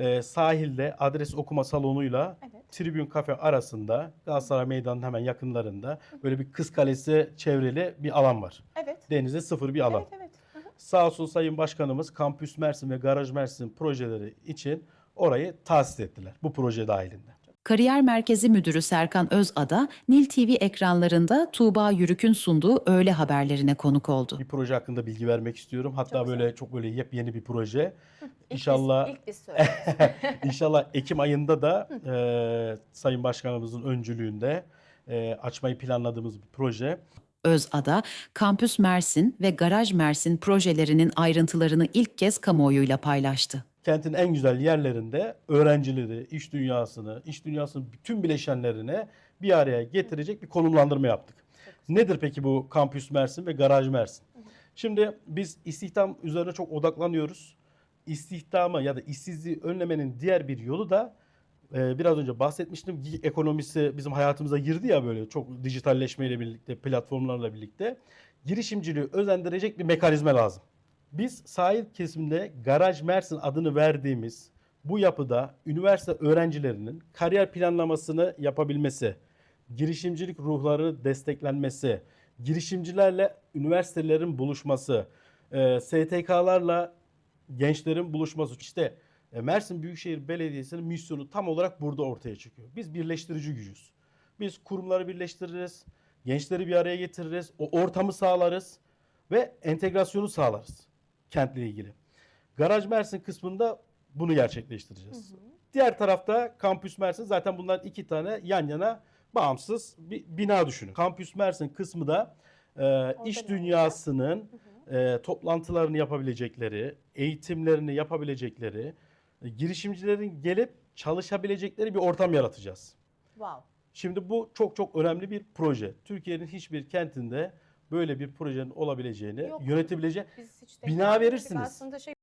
e, sahilde adres okuma salonuyla Evet. Tribün Kafe arasında Galatasaray Meydanı'nın hemen yakınlarında böyle bir Kız Kalesi çevreli bir alan var. Evet. Denize sıfır bir alan. Evet evet. Hı hı. Sağ olsun Sayın Başkanımız Kampüs Mersin ve Garaj Mersin projeleri için orayı tahsis ettiler bu proje dahilinde. Kariyer Merkezi Müdürü Serkan Özada, Nil TV ekranlarında Tuğba Yürük'ün sunduğu öğle haberlerine konuk oldu. Bir proje hakkında bilgi vermek istiyorum. Hatta Çok böyle çok böyle yepyeni bir proje. İlk İnşallah Biz, ilk biz söyleriz. İnşallah Ekim ayında da e, Sayın Başkanımızın öncülüğünde e, açmayı planladığımız bir proje. Özada, Kampüs Mersin ve Garaj Mersin projelerinin ayrıntılarını ilk kez kamuoyuyla paylaştı. Kentin en güzel yerlerinde öğrencileri, iş dünyasını, iş dünyasının bütün bileşenlerini bir araya getirecek bir konumlandırma yaptık. Nedir peki bu Kampüs Mersin ve Garaj Mersin? Şimdi biz istihdam üzerine çok odaklanıyoruz. İstihdamı ya da işsizliği önlemenin diğer bir yolu da e, biraz önce bahsetmiştim. Gig ekonomisi bizim hayatımıza girdi ya böyle çok dijitalleşmeyle birlikte, platformlarla birlikte. Girişimciliği özendirecek bir mekanizma lazım. Biz sahil kesiminde Garaj Mersin adını verdiğimiz bu yapıda üniversite öğrencilerinin kariyer planlamasını yapabilmesi, girişimcilik ruhları desteklenmesi, girişimcilerle üniversitelerin buluşması, e, STK'larla gençlerin buluşması. İşte e, Mersin Büyükşehir Belediyesi'nin misyonu tam olarak burada ortaya çıkıyor. Biz birleştirici gücüz. Biz kurumları birleştiririz, gençleri bir araya getiririz, o ortamı sağlarız ve entegrasyonu sağlarız kentle ilgili. Garaj Mersin kısmında bunu gerçekleştireceğiz. Diğer tarafta Kampüs Mersin zaten bunlar iki tane yan yana bağımsız bir bina düşünün. Kampüs Mersin kısmı da e, iş dünyasının e, toplantılarını yapabilecekleri, eğitimlerini yapabilecekleri, e, girişimcilerin gelip çalışabilecekleri bir ortam yaratacağız. wow. Şimdi bu çok çok önemli bir proje. Türkiye'nin hiçbir kentinde böyle bir projenin olabileceğini, Yok. yönetebileceği Biz hiç Bina denk. Aslında şey